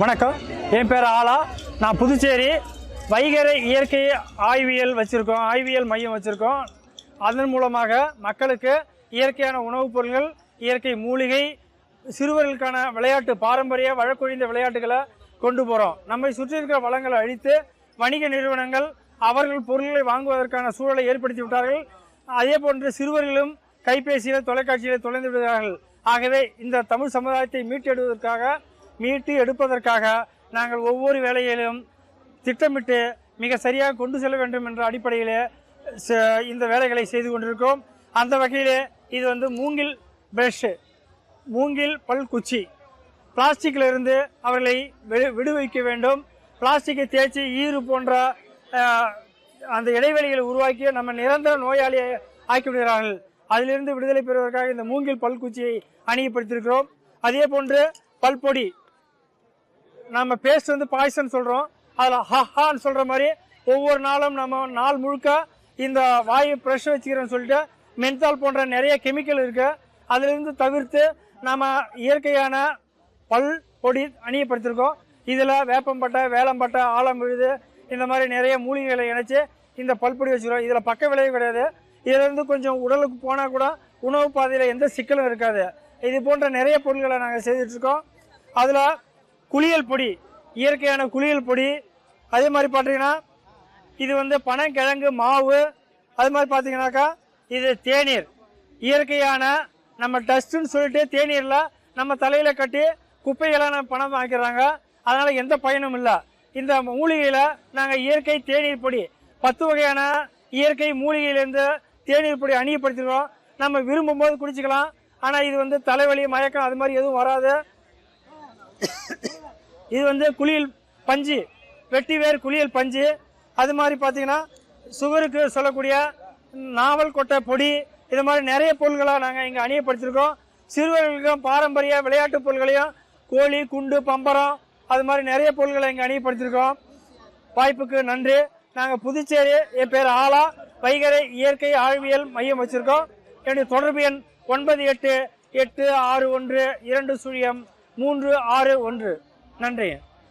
வணக்கம். என் பேர் ஆலா. நான் புதுச்சேரி வைகரை இயற்கை ஆய்வியல் வச்சுருக்கோம். ஆய்வியல் மையம் வச்சுருக்கோம். அதன் மூலமாக மக்களுக்கு இயற்கையான உணவுப் பொருட்கள் இயற்கை மூலிகை சிறுவர்களுக்கான விளையாட்டு பாரம்பரிய வழக்கொழிந்த விளையாட்டுகளை கொண்டு போகிறோம் நம்மை சுற்றி இருக்கிற வளங்களை அழித்து வணிக நிறுவனங்கள் அவர்கள் பொருட்களை வாங்குவதற்கான சூழலை ஏற்படுத்தி விட்டார்கள். அதே போன்று சிறுவர்களும் கைபேசியில் தொலைக்காட்சியில் தொலைந்து விடுகிறார்கள். ஆகவே இந்த தமிழ் சமுதாயத்தை மீட்டெடுவதற்காக மீட்டு எடுப்பதற்காக நாங்கள் ஒவ்வொரு வேலையிலும் திட்டமிட்டு மிக சரியாக கொண்டு செல்ல வேண்டும் என்ற அடிப்படையிலே ச- இந்த வேலைகளை செய்து கொண்டிருக்கிறோம். அந்த வகையிலே இது வந்து மூங்கில் பிரஷ்ஷு மூங்கில் பல் குச்சி பிளாஸ்டிக்கில் இருந்து அவர்களை விடு- விடுவிக்க வேண்டும். பிளாஸ்டிக்கை தேய்ச்சி ஈறு போன்ற அந்த இடைவெளிகளை உருவாக்கி நம்ம நிரந்தர நோயாளியை ஆக்கிவிடுகிறார்கள். அதிலிருந்து விடுதலை பெறுவதற்காக இந்த மூங்கில் பல்குச்சியை அணியப்படுத்தியிருக்கிறோம். அதே போன்று பல்பொடி நம்ம பேஸ்ட் வந்து பாய்சன் சொல்கிறோம் அதில் ஹஹான்னு சொல்கிற மாதிரி ஒவ்வொரு நாளும் நம்ம நாள் முழுக்க இந்த வாயு ப்ரெஷ் வச்சுக்கிறோன்னு சொல்லிட்டு மென்தால் போன்ற நிறைய கெமிக்கல் இருக்குது அதிலிருந்து தவிர்த்து நம்ம இயற்கையான பல் பொடி அணியப்படுத்திருக்கோம். இதில் வேப்பம்பட்டை வேலம்பட்டை ஆலம் விழுது இந்த மாதிரி நிறைய மூலிகைகளை இணைச்சி இந்த பல்பொடி வச்சுக்கிறோம். இதில் பக்க விளைவு கிடையாது. இதிலிருந்து கொஞ்சம் உடலுக்கு போனால் கூட உணவு பாதையில் எந்த சிக்கலும் இருக்காது. இது போன்ற நிறைய பொருட்களை நாங்கள் செய்துட்ருக்கோம் அதில் குளியல் பொடி இயற்கையான குளியல் பொடி. அதே மாதிரி பார்த்தீங்கன்னா இது வந்து பனங்கிழங்கு மாவு. அது மாதிரி பார்த்தீங்கன்னாக்கா இது தேநீர். இயற்கையான நம்ம டஸ்ட்டுன்னு சொல்லிட்டு தேநீரில் நம்ம தலையில் கட்டி குப்பைகளை நம்ம பணம் ஆக்கிறாங்க அதனால் எந்த பயனும் இல்லை. இந்த மூலிகையில் நாங்கள் இயற்கை தேநீர் பொடி பத்து வகையான இயற்கை மூலிகையிலேருந்து தேநீர் பொடி அணியப்படுத்திடுவோம் நம்ம விரும்பும் போது குடிச்சிக்கலாம். ஆனால் இது வந்து தலைவலி மயக்கம் அது மாதிரி எதுவும் வராது. இது வந்து குளியல் பஞ்சு வெட்டி வேர் குளியல் பஞ்சு. அது மாதிரி பார்த்தீங்கன்னா சுகருக்கு சொல்லக்கூடிய நாவல் கொட்டை பொடி இது மாதிரி நிறைய பொருள்களாக நாங்கள் இங்கே அணியப்படுத்திருக்கோம். சிறுவர்களுக்கும் பாரம்பரிய விளையாட்டு பொருள்களையும் கோழி குண்டு பம்பரம் அது மாதிரி நிறைய பொருள்களை இங்கே அணியப்படுத்தியிருக்கோம் வாய்ப்புக்கு நன்றி. நாங்கள் புதுச்சேரி என் பேர் ஆலா. வைகரை இயற்கை ஆழ்வியல் மையம் வச்சுருக்கோம். என்னுடைய தொடர்பு எண் ஒன்பது எட்டு எட்டு ஆறு ஒன்று இரண்டு சுழியம் மூன்று ஆறு ஒன்று. நன்றி.